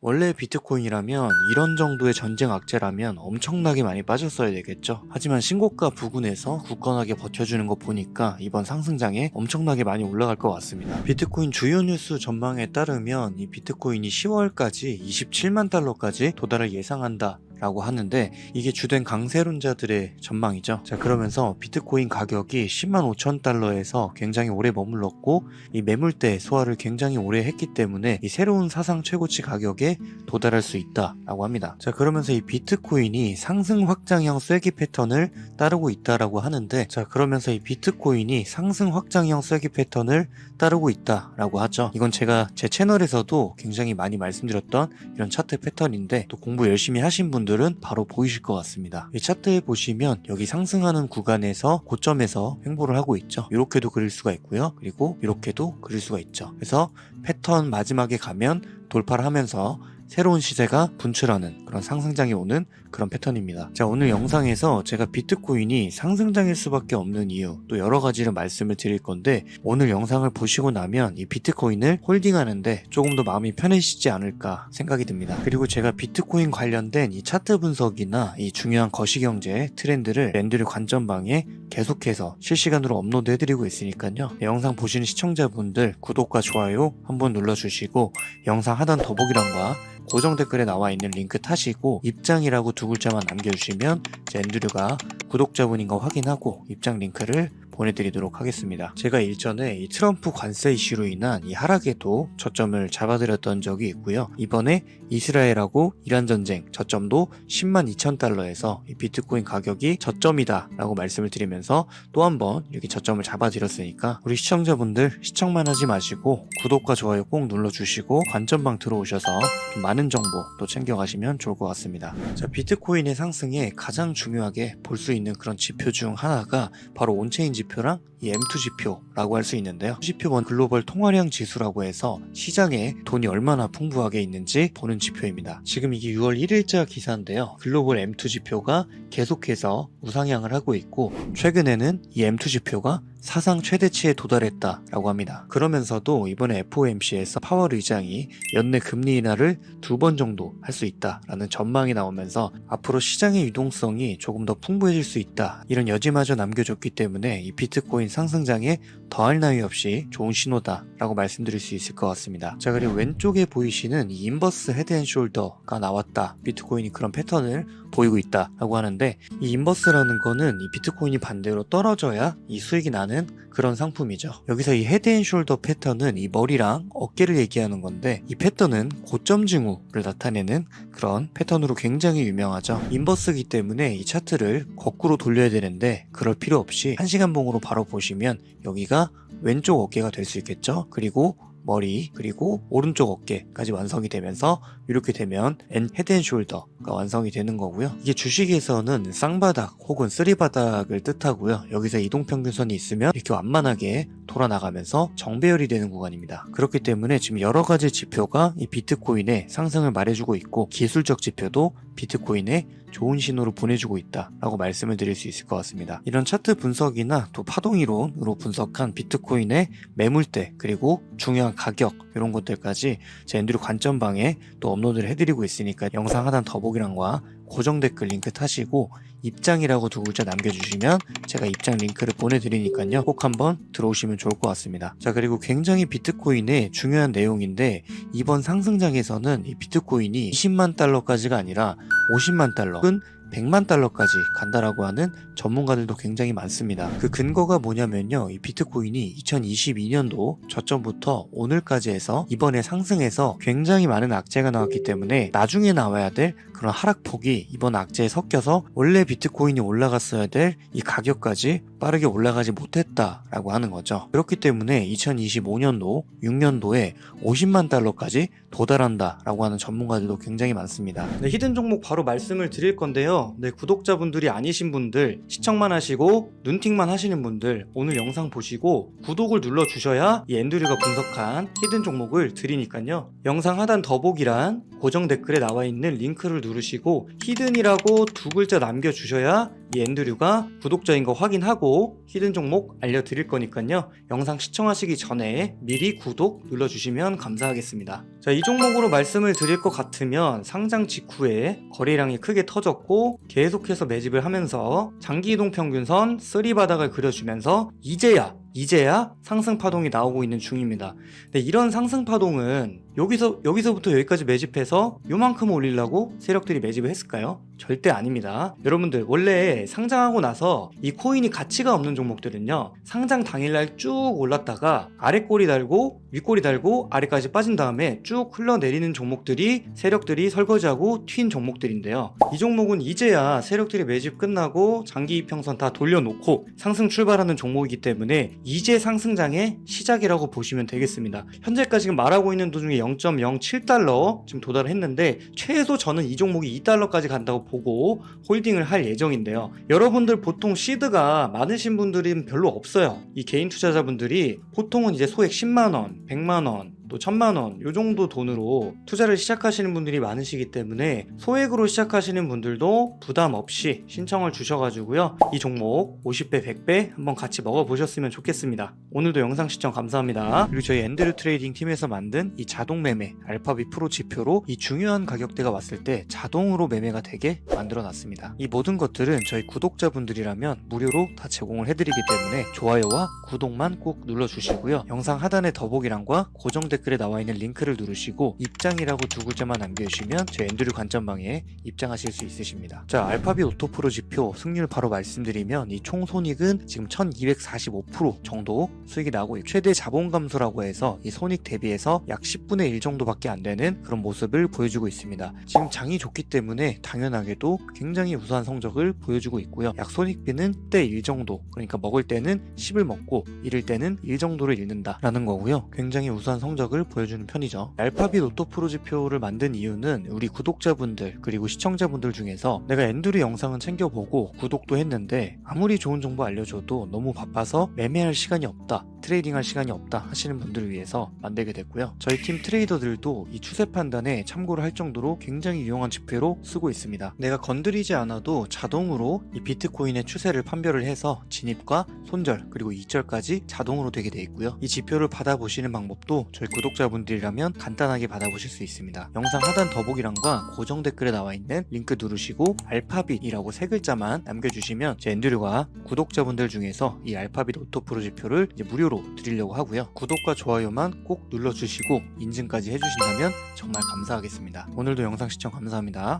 원래 비트코인이라면 이런 정도의 전쟁 악재라면 엄청나게 많이 빠졌어야 되겠죠. 하지만 신고가 부근에서 굳건하게 버텨주는 거 보니까 이번 상승장에 엄청나게 많이 올라갈 것 같습니다. 비트코인 주요 뉴스 전망에 따르면 이 비트코인이 10월까지 27만 달러까지 도달을 예상한다. 라고 하는데 이게 주된 강세론자들의 전망이죠. 자 그러면서 비트코인 가격이 10만 5천 달러에서 굉장히 오래 머물렀고 이 매물대 소화를 굉장히 오래 했기 때문에 이 새로운 사상 최고치 가격에 도달할 수 있다라고 합니다. 자 그러면서 이 비트코인이 상승 확장형 쐐기 패턴을 따르고 있다라고 하는데 자 그러면서 이 비트코인이 상승 확장형 쐐기 패턴을 따르고 있다라고 하죠. 이건 제가 제 채널에서도 굉장히 많이 말씀드렸던 이런 차트 패턴인데 또 공부 열심히 하신 분들 은 바로 보이실 것 같습니다. 이 차트에 보시면 여기 상승하는 구간에서 고점에서 횡보를 하고 있죠. 이렇게도 그릴 수가 있고요. 그리고 이렇게도 그릴 수가 있죠. 그래서 패턴 마지막에 가면 돌파를 하면서 새로운 시세가 분출하는 그런 상승장이 오는 그런 패턴입니다. 자, 오늘 영상에서 제가 비트코인이 상승장일 수밖에 없는 이유, 또 여러 가지를 말씀을 드릴 건데, 오늘 영상을 보시고 나면 이 비트코인을 홀딩하는데 조금 더 마음이 편해지지 않을까 생각이 듭니다. 그리고 제가 비트코인 관련된 이 차트 분석이나 이 중요한 거시경제 트렌드를 랜드류 관전방에 계속해서 실시간으로 업로드 해드리고 있으니까요. 네, 영상 보시는 시청자분들 구독과 좋아요 한번 눌러주시고 영상 하단 더보기란과 고정 댓글에 나와 있는 링크 타시고 입장이라고 두 글자만 남겨주시면 제 앤드류가 구독자분인 거 확인하고 입장 링크를 보내드리도록 하겠습니다. 제가 일전에 이 트럼프 관세 이슈로 인한 이 하락에도 저점을 잡아드렸던 적이 있고요. 이번에 이스라엘하고 이란 전쟁 저점도 10만 2천 달러에서 이 비트코인 가격이 저점이다 라고 말씀을 드리면서 또 한번 이렇게 저점을 잡아드렸으니까 우리 시청자분들 시청만 하지 마시고 구독과 좋아요 꼭 눌러주시고 관전방 들어오셔서 좀 많은 정보 또 챙겨가시면 좋을 것 같습니다. 자 비트코인의 상승에 가장 중요하게 볼 수 있는 그런 지표 중 하나가 바로 온체인 지 표랑 이 M2 지표라고 할 수 있는데요. 지표는 글로벌 통화량 지수라고 해서 시장에 돈이 얼마나 풍부하게 있는지 보는 지표입니다. 지금 이게 6월 1일자 기사인데요. 글로벌 M2 지표가 계속해서 우상향을 하고 있고 최근에는 이 M2 지표가 사상 최대치에 도달했다라고 합니다. 그러면서도 이번에 FOMC에서 파월 의장이 연내 금리 인하를 두 번 정도 할 수 있다라는 전망이 나오면서 앞으로 시장의 유동성이 조금 더 풍부해질 수 있다 이런 여지마저 남겨줬기 때문에 이 비트코인 상승장에 더할 나위 없이 좋은 신호다 라고 말씀드릴 수 있을 것 같습니다. 자 그리고 왼쪽에 보이시는 이 인버스 헤드앤숄더가 나왔다 비트코인이 그런 패턴을 보이고 있다라고 하는데 이 인버스라는 거는 이 비트코인이 반대로 떨어져야 이 수익이 나는 그런 상품이죠. 여기서 이 헤드앤숄더 패턴은 이 머리랑 어깨를 얘기하는 건데 이 패턴은 고점 징후를 나타내는 그런 패턴으로 굉장히 유명하죠. 인버스기 때문에 이 차트를 거꾸로 돌려야 되는데 그럴 필요 없이 한 시간 봉으로 바로 보시면 여기가 왼쪽 어깨가 될 수 있겠죠. 그리고 머리 그리고 오른쪽 어깨까지 완성이 되면서 이렇게 되면 엔 헤드앤숄더가 완성이 되는 거고요. 이게 주식에서는 쌍바닥 혹은 쓰리바닥을 뜻하고요. 여기서 이동평균선이 있으면 이렇게 완만하게 돌아나가면서 정배열이 되는 구간입니다. 그렇기 때문에 지금 여러 가지 지표가 이 비트코인의 상승을 말해주고 있고 기술적 지표도 비트코인에 좋은 신호를 보내주고 있다라고 말씀을 드릴 수 있을 것 같습니다. 이런 차트 분석이나 또 파동 이론으로 분석한 비트코인의 매물대 그리고 중요한 가격 이런 것들까지 제 앤드류 관점방에 또 업로드를 해드리고 있으니까 영상 하단 더보기란과 고정 댓글 링크 타시고 입장이라고 두 글자 남겨주시면 제가 입장 링크를 보내드리니까요 꼭 한번 들어오시면 좋을 것 같습니다 자 그리고 굉장히 비트코인의 중요한 내용인데 이번 상승장에서는 이 비트코인이 20만 달러까지가 아니라 50만 달러 혹은 100만 달러까지 간다라고 하는 전문가들도 굉장히 많습니다. 그 근거가 뭐냐면요. 이 비트코인이 2022년도 저점부터 오늘까지 해서 이번에 상승해서 굉장히 많은 악재가 나왔기 때문에 나중에 나와야 될 그런 하락폭이 이번 악재에 섞여서 원래 비트코인이 올라갔어야 될 이 가격까지 빠르게 올라가지 못했다라고 하는 거죠. 그렇기 때문에 2025년도, 6년도에 50만 달러까지 도달한다라고 하는 전문가들도 굉장히 많습니다. 네, 히든 종목 바로 말씀을 드릴 건데요. 네, 구독자분들이 아니신 분들, 시청만 하시고 눈팅만 하시는 분들 오늘 영상 보시고 구독을 눌러 주셔야 이 앤드류가 분석한 히든 종목을 드리니까요. 영상 하단 더보기란 고정 댓글에 나와 있는 링크를 누르시고 히든이라고 두 글자 남겨 주셔야 이 앤드류가 구독자인 거 확인하고 하고 히든 종목 알려드릴 거니까요. 영상 시청하시기 전에 미리 구독 눌러주시면 감사하겠습니다. 자, 이 종목으로 말씀을 드릴 것 같으면 상장 직후에 거래량이 크게 터졌고 계속해서 매집을 하면서 장기 이동 평균선 3 바닥을 그려주면서 이제야 이제야 상승 파동이 나오고 있는 중입니다. 근데 이런 상승 파동은 여기서 여기서부터 여기까지 매집해서 요만큼 올리려고 세력들이 매집을 했을까요? 절대 아닙니다. 여러분들 원래 상장하고 나서 이 코인이 가치가 없는 종목들은요 상장 당일날 쭉 올랐다가 아래 꼬리 달고 윗꼬리 달고 아래까지 빠진 다음에 쭉 흘러내리는 종목들이 세력들이 설거지하고 튄 종목들인데요. 이 종목은 이제야 세력들이 매집 끝나고 장기 이평선 다 돌려놓고 상승 출발하는 종목이기 때문에 이제 상승장의 시작이라고 보시면 되겠습니다. 현재까지 지금 말하고 있는 도중에 0.07달러 지금 도달을 했는데 최소 저는 이 종목이 2달러까지 간다고 보고 홀딩을 할 예정인데요. 여러분들 보통 시드가 많으신 분들은 별로 없어요. 이 개인 투자자분들이 보통은 이제 소액 10만 원, 100만 원, 또 천만 원, 요 정도 돈으로 투자를 시작하시는 분들이 많으시기 때문에 소액으로 시작하시는 분들도 부담 없이 신청을 주셔가지고요. 이 종목 50배, 100배 한번 같이 먹어보셨으면 좋겠습니다. 오늘도 영상 시청 감사합니다. 그리고 저희 엔드류 트레이딩 팀에서 만든 이 자동 매매 알파비 프로 지표로 이 중요한 가격대가 왔을 때 자동으로 매매가 되게 만들어 놨습니다. 이 모든 것들은 저희 구독자분들이라면 무료로 다 제공을 해드리기 때문에 좋아요와 구독만 꼭 눌러주시고요. 영상 하단의 더보기란과 고정 댓글 에 나와 있는 링크를 누르시고 입장이라고 두 글자만 남겨주시면 제 엔드류 관점방에 입장하실 수 있으십니다. 자, 알파비 오토프로 지표 승률 바로 말씀드리면 이 총 손익은 지금 1245% 정도 수익이 나고 최대 자본 감소라고 해서 이 손익 대비해서 약 10분의 1 정도밖에 안 되는 그런 모습을 보여주고 있습니다. 지금 장이 좋기 때문에 당연하게도 굉장히 우수한 성적을 보여주고 있고요. 약 손익비는 때 1 정도 그러니까 먹을 때는 10을 먹고 잃을 때는 1 정도를 잃는다라는 거고요. 굉장히 우수한 성적 을 보여주는 편이죠. 알파비 로또 프로 지표를 만든 이유는 우리 구독자분들 그리고 시청자분들 중에서 내가 엔두리 영상은 챙겨보고 구독도 했는데 아무리 좋은 정보 알려줘도 너무 바빠서 매매할 시간이 없다. 트레이딩할 시간이 없다 하시는 분들을 위해서 만들게 됐고요. 저희 팀 트레이더들도 이 추세 판단에 참고를 할 정도로 굉장히 유용한 지표로 쓰고 있습니다. 내가 건드리지 않아도 자동으로 이 비트코인의 추세를 판별을 해서 진입과 손절 그리고 이절까지 자동으로 되게 돼 있고요. 이 지표를 받아보시는 방법도 저희 구독자분들이라면 간단하게 받아보실 수 있습니다. 영상 하단 더보기란과 고정 댓글에 나와 있는 링크 누르시고 알파빗이라고 세 글자만 남겨주시면 제 엔드류가 구독자분들 중에서 이 알파빗 오토 프로 지표를 무료로 드리려고 하고요. 구독과 좋아요만 꼭 눌러주시고 인증까지 해주신다면 정말 감사하겠습니다. 오늘도 영상 시청 감사합니다.